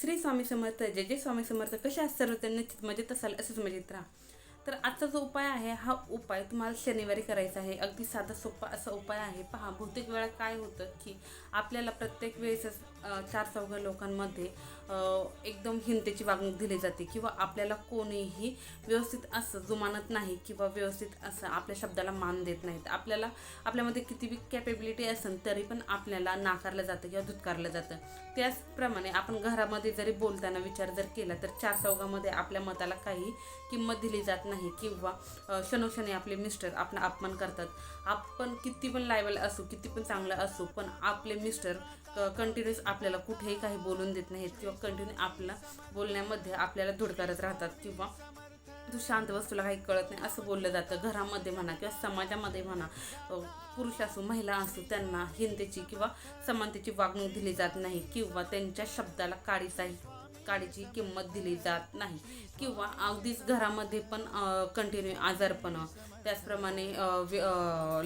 श्री स्वामी समर्थ जय जय स्वामी समर्थ कसे असतात त्यांनी निश्चित मजेत असाल असंच मजेत राहा. तर आजचा जो उपाय आहे हा उपाय तुम्हाला शनिवारी करायचा आहे. अगदी साधा सोपा असा उपाय आहे. पहा बहुतेक वेळा काय होतं की आपल्याला प्रत्येक वेळेसच चार चौघा लोकांमध्ये एकदम हिंतेची वागणूक दिली जाते किंवा आपल्याला कोणीही व्यवस्थित असं जुमानत नाही किंवा व्यवस्थित असं आपल्या शब्दाला मान देत नाहीत. आपल्याला आपल्यामध्ये किती बी कॅपेबिलिटी असेल तरी पण आपल्याला नाकारलं जातं किंवा धुतकारलं जातं. त्याचप्रमाणे आपण घरामध्ये जरी बोलताना विचार जर केला तर चार चौघामध्ये आपल्या मताला काही किंमत दिली जात नाही किंवा क्षणोक्षणी आपले मिस्टर आपला अपमान करतात. आपण किती पण लायबल असू किती पण चांगलं असू पण आपले मिस्टर कंटिन्यूस आपल्याला कुठेही काही बोलून देत नाहीत किंवा कंटिन्यू आपला बोलण्यामध्ये आपल्याला धुडकारत राहतात किंवा तू शांत बस तुला काही कळत नाही असं बोललं जातं. घरामध्ये म्हणा किंवा समाजामध्ये म्हणा पुरुष असो महिला असो त्यांना हिंदेची किंवा समानतेची वागणूक दिली जात नाही किंवा त्यांच्या शब्दाला काडीचाही काडीची किंमत दिली जात नाही किंवा अगदीच घरामध्ये पण कंटिन्यू आजारपणं त्याचप्रमाणे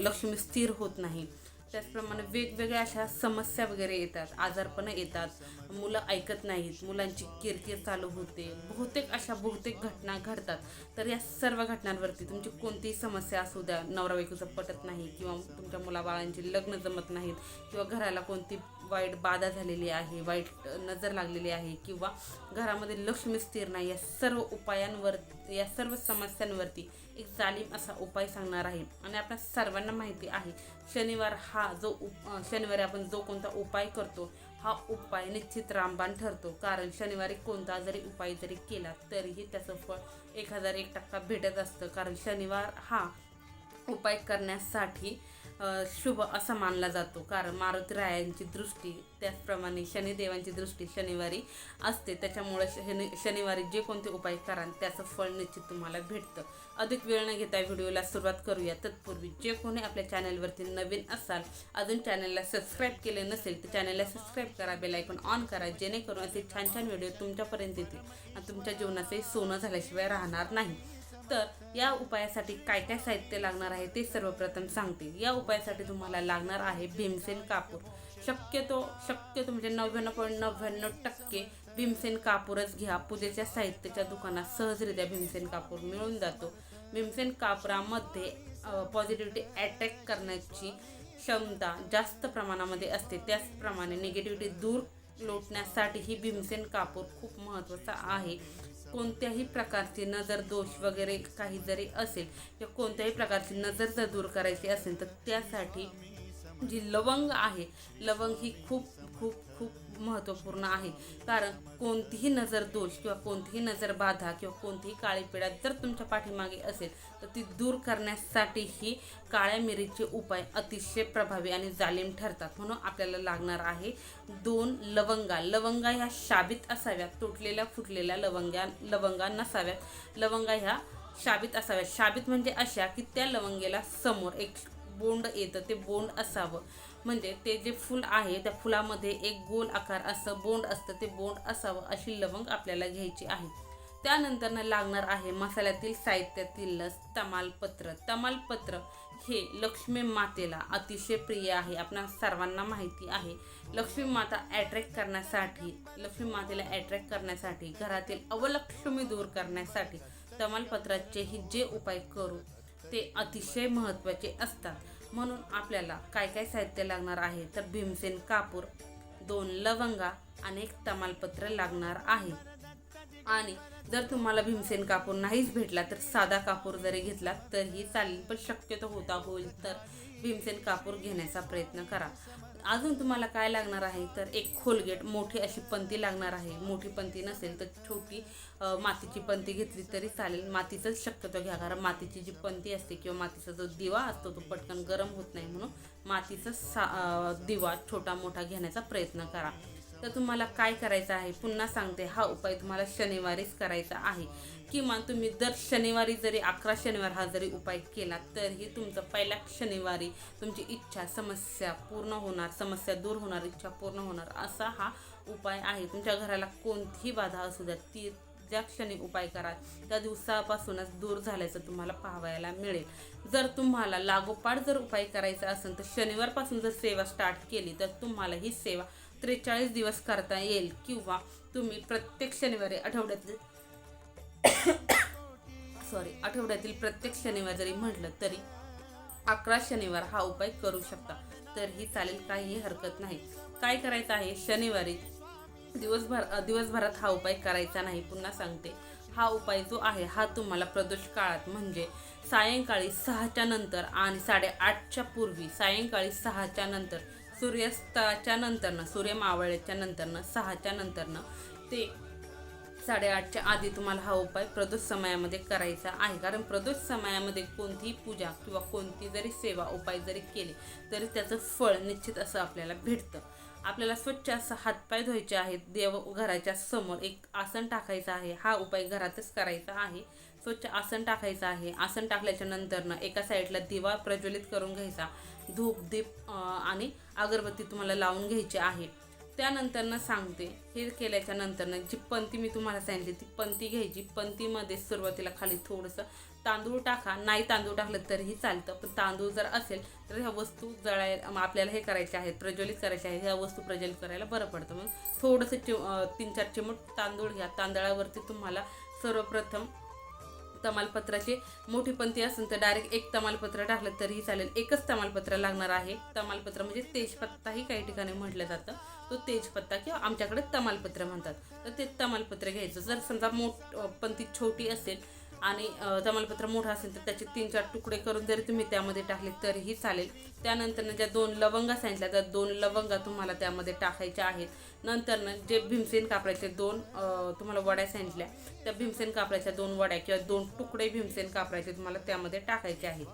लक्ष्मी स्थिर होत नाही. त्याचप्रमाणे वेगवेगळ्या अशा समस्या वगैरे येतात आजारपणं येतात. मुलं ऐकत नाहीत मुलांची किरकिर चालू होते बहुतेक अशा बहुतेक घटना घडतात. तर या सर्व घटनांवरती तुमची कोणतीही समस्या असू द्या नवरा बायकोचं पटत नाही किंवा तुमच्या मुलाबाळांची लग्न जमत नाहीत किंवा घराला कोणती वाईट बाधा झालेली आहे वाईट नजर लागलेली आहे किंवा घरामध्ये लक्ष्मी स्थिर नाही या सर्व उपायांवर या सर्व समस्यांवरती एक जालिम असा उपाय सांगणार आहे. आणि आपल्या सर्वांना माहिती आहे शनिवार हा जो उप शनिवारी आपण जो कोणता उपाय करतो हा उपाय निश्चित रामबाण ठरतो. कारण शनिवारी कोणता जरी उपाय जरी केला तरीही त्याचं फळ एक हजार एक टक्का भेटत असतं. कारण शनिवार हा उपाय करण्यासाठी शुभ असा मानला जातो. कारण मारुती रायांची दृष्टी त्याचप्रमाणे शनिदेवांची दृष्टी शनिवारी असते. त्याच्यामुळे शनि शनिवारी जे कोणते उपाय कराल त्याचं फळ निश्चित तुम्हाला भेटतं. अधिक वेळ न घेता व्हिडिओला सुरुवात करूया. तत्पूर्वी जे कोणी आपल्या चॅनलवरती नवीन असाल अजून चॅनलला सबस्क्राईब केले नसेल तर चॅनलला सबस्क्राईब करा बेल आयकॉन ऑन करा जेणेकरून असे छान छान व्हिडिओ तुमच्यापर्यंत येतील. आणि तुमच्या जीवनाचे सोनं झाल्याशिवाय राहणार नाही. तर या उपायासाठी काय काय साहित्य लागणार आहे ते सर्वप्रथम सांगते. या उपायासाठी तुम्हाला लागणार आहे भीमसेन कापूर. शक्यतो शक्यतो म्हणजे नव्याण्णव पॉईंट नव्याण्णव टक्के भीमसेन कापूरच घ्या. पूजेच्या साहित्याच्या दुकानात सहजरित्या भीमसेन कापूर मिळून जातो. भीमसेन कापरामध्ये पॉझिटिव्हिटी अटॅक करण्याची क्षमता जास्त प्रमाणामध्ये असते. त्याचप्रमाणे निगेटिव्हिटी दूर लोटण्यासाठी ही भीमसेन कापूर खूप महत्त्वाचा आहे. कोणत्याही प्रकारची नजर दोष वगैरे काही जरी असेल किंवा कोणत्याही प्रकारची नजर जर दूर करायची असेल तर त्यासाठी जी लवंग आहे लवंग ही खूप खूप खूप महत्त्वपूर्ण आहे. कारण कोणतीही नजर दोष किंवा कोणतीही नजर बाधा किंवा कोणतीही काळी पिढा जर तुमच्या पाठीमागे असेल तर ती दूर करण्यासाठी ही काळ्या मिरीचे उपाय अतिशय प्रभावी आणि जालिम ठरतात. म्हणून आपल्याला लागणार आहे दोन लवंगा. लवंगा ह्या शाबित असाव्यात. तुटलेल्या फुटलेल्या लवंग्या लवंगा नसाव्यात. लवंगा ह्या शाबीत असाव्यात. शाबित म्हणजे अशा की त्या लवंगेला समोर एक बोंड येतं. ते बोंड असावं. म्हणजे ते जे फूल आहे त्या फुलामध्ये एक गोल आकार असं बोंड असतं ते बोंड असावं अशी लवंग आपल्याला घ्यायची आहे. त्यानंतर लागणार आहे मसाल्यातील साहित्यातील लस तमालपत्र. तमालपत्र हे लक्ष्मी मातेला अतिशय प्रिय आहे आपणा सर्वांना माहिती आहे. लक्ष्मी माता अट्रॅक्ट करण्यासाठी लक्ष्मी मातेला अट्रॅक्ट करण्यासाठी घरातील अवलक्ष्मी दूर करण्यासाठी तमालपत्राचेही जे उपाय करू ते अतिशय महत्त्वाचे असतात. म्हणून आपल्याला काय काय साहित्य लागणार आहे तर भीमसेन कापूर दोन लवंगा आणि एक तमालपत्र लागणार आहे. आणि जर तुम्हाला भीमसेन कापूर नाहीच भेटला तर साधा कापूर जरी घेतला तरीही चालेल पण शक्यतो होता होईल तर भीमसेन कापूर घेण्याचा प्रयत्न करा. अजून तुम्हाला काय लागणार आहे? तर एक खोलगेट मोठी अशी पंती लागणार आहे. मोठी पंती नसेल तर छोटी मातीची पंती घेतली तरी चालेल. मातीचंच शक्यतो घ्या कारण मातीची जी पंती असते किंवा मातीचा जो दिवा असतो तो पटकन गरम होत नाही म्हणून मातीचा सा दिवा छोटा मोठा घेण्याचा प्रयत्न करा. तर तुम्हाला काय करायचं आहे? पुन्हा सांगते हा उपाय तुम्हाला शनिवारीच करायचा आहे. किमान तुम्ही दर शनिवारी जरी अकरा शनिवार हा जरी उपाय केला तरीही तुमचं पहिल्या शनिवारी तुमची इच्छा समस्या पूर्ण होणार समस्या दूर होणार इच्छा पूर्ण होणार असा हा उपाय आहे. तुमच्या घराला कोणतीही बाधा असू द्या ती ज्या क्षणी उपाय करा त्या दिवसापासूनच दूर झाल्याचं तुम्हाला पाहावयाला मिळेल. जर तुम्हाला लागोपाठ जर उपाय करायचा असेल तर शनिवारपासून जर सेवा स्टार्ट केली तर तुम्हाला ही सेवा त्रेचाळीस दिवस करता येईल. किंवा तुम्ही प्रत्येक शनिवारी आठवड्यातील सॉरी आठवड्यातील प्रत्येक शनिवार जरी म्हटलं तरी अकरा शनिवार हा उपाय करू शकता. तरीही चालेल काहीही हरकत नाही. काय करायचं आहे? शनिवारी दिवसभर दिवसभरात हा उपाय करायचा नाही. पुन्हा सांगते. हा उपाय जो आहे हा तुम्हाला प्रदोष काळात म्हणजे सायंकाळी सहाच्या नंतर आणि साडेआठच्या पूर्वी सायंकाळी सहाच्या नंतर सूर्यास्ताच्या नंतरनं सूर्य मावळ्याच्या नंतरनं सहाच्या नंतरनं ते साडेआठच्या आधी तुम्हाला हा उपाय प्रदोष समयामध्ये करायचा आहे. कारण प्रदोष समयामध्ये कोणतीही पूजा किंवा कोणती जरी सेवा उपाय जरी केले तरी त्याचं फळ निश्चित असं आपल्याला भेटतं. आपल्याला स्वच्छ असं हातपाय धुवायचे आहेत. देव घराच्या समोर एक आसन टाकायचं आहे. हा उपाय घरातच करायचा आहे. स्वच्छ आसन टाकायचं आहे. आसन टाकल्याच्या नंतरनं एका साईडला दिवा प्रज्वलित करून घ्यायचा. धूप दीप आणि अगरबत्ती तुम्हाला लावून घ्यायची आहे. त्यानंतरनं सांगते. हे केल्याच्या नंतरनं जी पंती मी तुम्हाला सांगितली ती पंती घ्यायची. पंतीमध्ये सुरुवातीला खाली थोडंसं तांदूळ टाका. नाही तांदूळ टाकलं तरीही चालतं पण तांदूळ जर असेल तर ह्या वस्तू जळायला मग आपल्याला हे करायचे आहेत प्रज्वलित करायचे आहेत. ह्या वस्तू प्रज्वलित करायला बरं पडतं. मग थोडंसं चि तीन चार चिमूट तांदूळ घ्या. तांदळावरती तुम्हाला सर्वप्रथम तमालपत्राची मोठी पंथी असेल तर डायरेक्ट एक तमालपत्र टाकलं तरीही चालेल. एकच तमालपत्र लागणार आहे. तमालपत्र म्हणजे तेजपत्ताही काही ठिकाणी म्हटलं जातं. तो तेजपत्ता किंवा आमच्याकडे तमालपत्र म्हणतात. तर ते तमालपत्र घ्यायचं. जर समजा मोठ पंथी छोटी असेल आणि तमालपत्र मोठं असेल तर त्याचे तीन चार तुकडे करून जरी तुम्ही त्यामध्ये टाकले तरीही चालेल. त्यानंतर ज्या दोन लवंगा सांगितल्या त्या दोन लवंगा तुम्हाला त्यामध्ये टाकायच्या आहेत. नंतरनं जे भीमसेन कापडाचे दोन तुम्हाला वड्या सांगितल्या त्या भीमसेन कापडाच्या दोन वड्या किंवा दोन तुकडे भीमसेन कापडाचे तुम्हाला त्यामध्ये टाकायचे आहेत.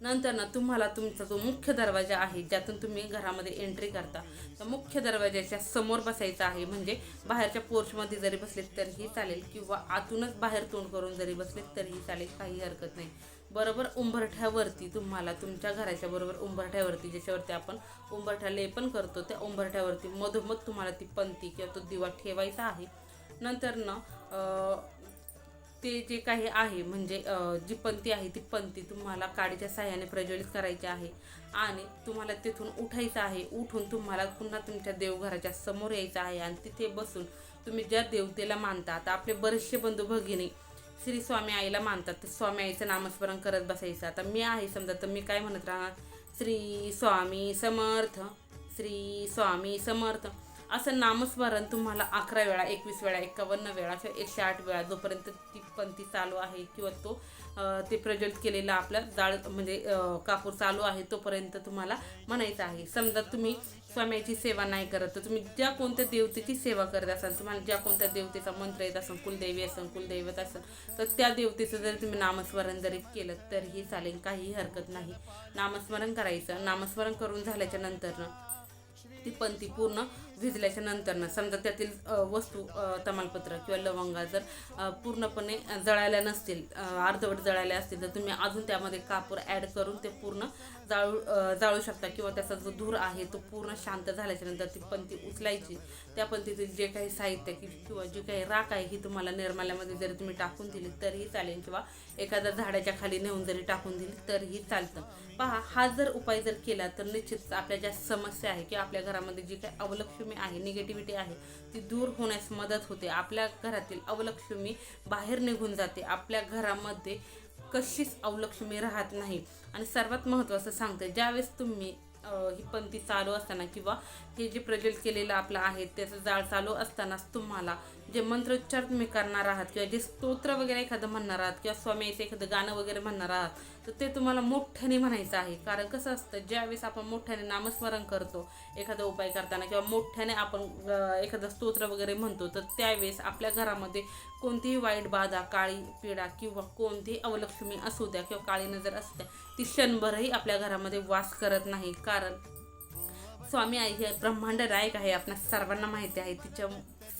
नंतर ना तुम्हाला तुमचा जो मुख्य दरवाजा आहे ज्यातून तुम्ही घरामध्ये एंट्री करता. तर मुख्य दरवाजाच्या समोर बसायचं आहे म्हणजे बाहेरच्या पोर्चमध्ये जरी बसले तरीही चालेल किंवा आतूनच बाहेर तोंड करून जरी बसले तरीही चालेल काही हरकत नाही. बरोबर उंबरठ्यावरती तुम्हाला तुमच्या घराच्या बरोबर उंबरठ्यावरती ज्याच्यावरती आपण उंबरठ्या लेपन करतो त्या उंबरठ्यावरती मधोमध तुम्हाला ती पंती किंवा तो दिवा ठेवायचा आहे. नंतर ना ते जे काही आहे म्हणजे जी पंथी आहे ती पंथी तुम्हाला काडीच्या साह्याने प्रज्वलित करायची आहे. आणि तुम्हाला तिथून उठायचं आहे. उठून तुम्हाला पुन्हा तुमच्या देवघराच्या समोर यायचं आहे. आणि तिथे बसून तुम्ही ज्या देवतेला मानता आता आपले बरेचसे बंधू भगिनी श्री स्वामी आईला मानतात. तर स्वामी आईचं नामस्मरण करत बसायचं. आता मी आहे समजा तर मी काय म्हणत राहणार? श्री स्वामी समर्थ श्री स्वामी समर्थ. असं नामस्मरण तुम्हाला अकरा वेळा एकवीस वेळा एकावन्न वेळा किंवा एकशे आठ वेळा जोपर्यंत ती पंथी चालू आहे किंवा तो ते प्रज्वलित केलेला आपला जाळ म्हणजे कापूर चालू आहे तोपर्यंत तुम्हाला म्हणायचं आहे. समजा तुम्ही स्वाम्याची सेवा नाही करत तर तुम्ही ज्या कोणत्या देवतेची सेवा करत असाल तुम्हाला ज्या कोणत्या देवतेचा मंत्र येत असेल कुलदेवी असेल कुलदैवत असेल तर त्या देवतेचं जर तुम्ही नामस्मरण जरी केलं तरीही चालेल काहीही हरकत नाही. नामस्मरण करायचं. नामस्मरण करून झाल्याच्या नंतरनं ती पंती पूर्ण भिजल्याच्या नंतरनं समजा त्यातील वस्तू तमालपत्र किंवा लवंगा जर पूर्णपणे जळायला नसतील अर्धवट जळायला असतील तर तुम्ही अजून त्यामध्ये कापूर ॲड करून ते पूर्ण जाळू जाळू शकता किंवा त्याचा जो धूर आहे तो पूर्ण शांत झाल्याच्यानंतर ती पंती उचलायची. त्या पंतीतील जे काही साहित्य कि किंवा जी काही राख आहे ही तुम्हाला निर्माल्यामध्ये जरी तुम्ही टाकून दिली तरीही चालेल. किंवा एखाद्या झाडाच्या खाली नेऊन जरी टाकून दिली तरीही चालतं. पहा हा जर उपाय जर केला तर निश्चित आपल्या ज्या समस्या आहे किंवा आपल्या घरामध्ये जी काही अवलक्ष्मी आहे निगेटिव्हिटी आहे ती दूर होण्यास मदत होते. आपल्या घरातील अवलक्ष्मी बाहेर निघून जाते. आपल्या घरामध्ये कशीच अवलक्ष्मी राहत नाही. आणि सर्वात महत्त्वाचं सांगते ज्यावेळेस तुम्ही ही पंथी चालू असताना किंवा हे जे प्रज्वलित केलेलं आपलं आहे त्याचं जाळ चालू असतानाच तुम्हाला जे मंत्रोच्चार तुम्ही करणार आहात किंवा जे स्तोत्र वगैरे एखादं म्हणणार आहात किंवा स्वामीचं एखादं गाणं वगैरे म्हणणार आहात तर ते तुम्हाला मोठ्याने म्हणायचं आहे. कारण कसं असतं ज्यावेळेस आपण मोठ्याने नामस्मरण करतो एखादा उपाय करताना किंवा मोठ्याने आपण एखादं स्तोत्र वगैरे म्हणतो तर त्यावेळेस आपल्या घरामध्ये कोणतीही वाईट बाधा काळी पिढा किंवा कोणतीही अवलक्ष्मी असू द्या किंवा काळी नजर असू द्या ती क्षणभरही आपल्या घरामध्ये वास करत नाही. कारण स्वामी आई हे ब्रह्मांड नायक आहे आपल्या सर्वांना माहिती आहे. तिच्या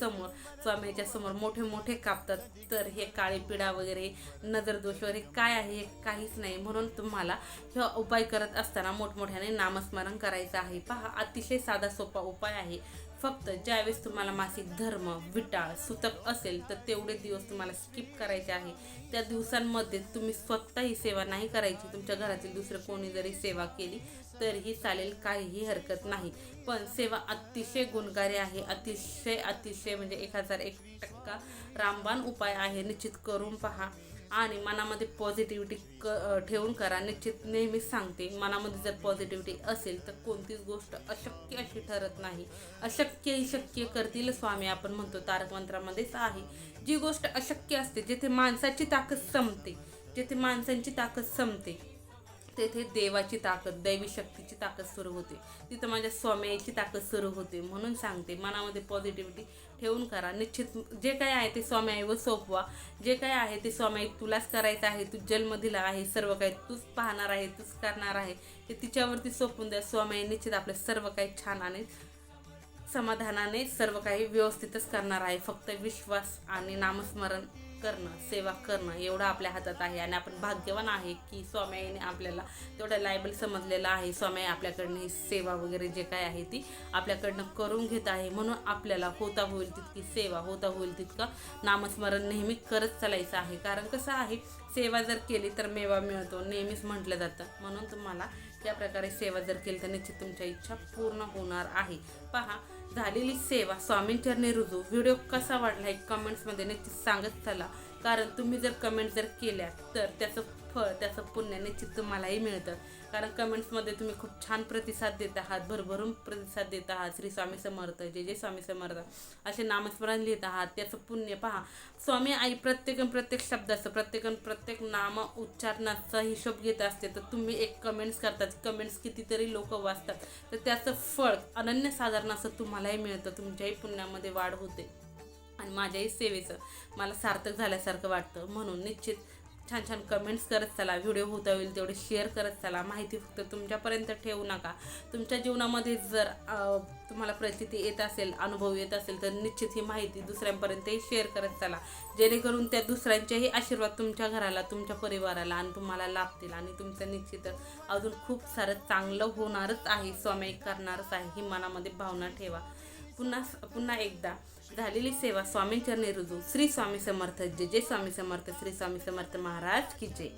समोर स्वामीच्या समोर मोठे मोठे कापतात. तर हे काळी पिढा वगैरे नजर दोष वगैरे काय आहे हे काहीच नाही. म्हणून तुम्हाला हे उपाय करत असताना मोठमोठ्याने नामस्मरण करायचं आहे. पहा अतिशय साधा सोपा उपाय आहे. फक्त ज्यावेळेस तुम्हाला मासिक धर्म विटाळ सुतक असेल तर तेवढे दिवस तुम्हाला स्किप करायचे आहे. त्या दिवसांमध्ये तुम्ही स्वतः ही सेवा नाही करायची. तुमच्या घरातील दुसरं कोणी जरी सेवा केली तरीही चालेल काहीही हरकत नाही. पण सेवा अतिशय गुणकारी आहे. अतिशय अतिशय म्हणजे एक हजार एक टक्का रामबाण उपाय आहे. निश्चित करून पहा. आणि मनामध्ये पॉझिटिव्हिटी क ठेवून करा. निश्चित नेहमीच सांगते मनामध्ये जर पॉझिटिव्हिटी असेल तर कोणतीच गोष्ट अशक्य अशी ठरत नाही. अशक्य ही शक्य करतील स्वामी. आपण म्हणतो तारक मंत्रामध्येच आहे. जी गोष्ट अशक्य असते जिथे माणसाची ताकद संपते जिथे माणसांची ताकद संपते तेथे देवाची ताकद दैवी शक्तीची ताकद सुरू होते. तिथं माझ्या स्वाम्याची ताकद सुरू होते म्हणून सांगते. मनामध्ये पॉझिटिव्हिटी ठेवून करा. निश्चित जे काय आहे ते स्वाम्याईवर सोपवा. जे काय आहे ते स्वाम्याई तुलाच करायचं आहे. तू जन्म दिला आहे. सर्व काही तूच पाहणार आहे तूच करणार आहे. ते तिच्यावरती सोपून द्या. स्वाम्याई निश्चित आपलं सर्व काही छान आणि समाधानाने सर्व काही व्यवस्थितच करणार आहे. फक्त विश्वास आणि नामस्मरण करणं सेवा करणं एवढं आपल्या हातात आहे आणि आपण भाग्यवान आहे की स्वामीने आपल्याला तेवढं लायबल समजलेलं आहे. स्वामी आपल्याकडनं ही सेवा वगैरे जे काय आहे ती आपल्याकडनं करून घेत आहे. म्हणून आपल्याला होता होईल तितकी सेवा होता होईल तितकं नामस्मरण नेहमी करत चालायचं आहे. कारण कसं आहे सेवा जर केली तर मेवा मिळतो नेहमीच म्हटलं जातं. म्हणून तुम्हाला या प्रकारे सेवा जर केली तर निश्चित तुमच्या इच्छा पूर्ण होणार आहे. पहा झालेली सेवा स्वामींचरणी रुजू. व्हिडिओ कसा वाढला हे कमेंट्समध्ये निश्चित सांगत चला. कारण तुम्ही जर कमेंट जर केल्या तर त्याचं फळ त्याचं पुण्य निश्चित तुम्हालाही मिळतं. कारण कमेंट्समध्ये तुम्ही खूप छान प्रतिसाद देत आहात भरभरून प्रतिसाद देत आहात. श्री स्वामी समर्थ जय जय स्वामी समर्थ. असे नामस्मरण लिहित आहात. त्याचं पुण्य पहा. स्वामी आई प्रत्येकन प्रत्येक शब्दाचं प्रत्येकन प्रत्येक नाम उच्चारणाचा हिशोब घेत असते तर तुम्ही एक कमेंट्स करतात कमेंट्स कितीतरी लोक वाचतात. तर त्याचं फळ अनन्यसाधारण असं तुम्हालाही मिळतं. तुमच्याही पुण्यामध्ये वाढ होते. आणि माझ्याही सेवेचं. मला सार्थक झाल्यासारखं वाटतं. म्हणून निश्चित छान छान कमेंट्स करत चला. व्हिडिओ होता होईल तेवढे शेअर करत चला. माहिती फक्त तुमच्यापर्यंत ठेवू नका. तुमच्या जीवनामध्ये जर तुम्हाला परिस्थिती येत असेल अनुभव येत असेल तर निश्चित ही माहिती दुसऱ्यांपर्यंतही शेअर करत चला. जेणेकरून त्या दुसऱ्यांचेही आशीर्वाद तुमच्या घराला तुमच्या परिवाराला आणि तुम्हाला लाभतील आणि तुमचं निश्चितच अजून खूप सारं चांगलं होणारच आहे. स्वामी करणारच आहे. ही मनामध्ये भावना ठेवा. पुन्हा पुन्हा एकदा. झालेली सेवा स्वामींचरणी रुजू श्री स्वामी समर्थ जे जय स्वामी समर्थ श्री स्वामी समर्थ महाराज की जय.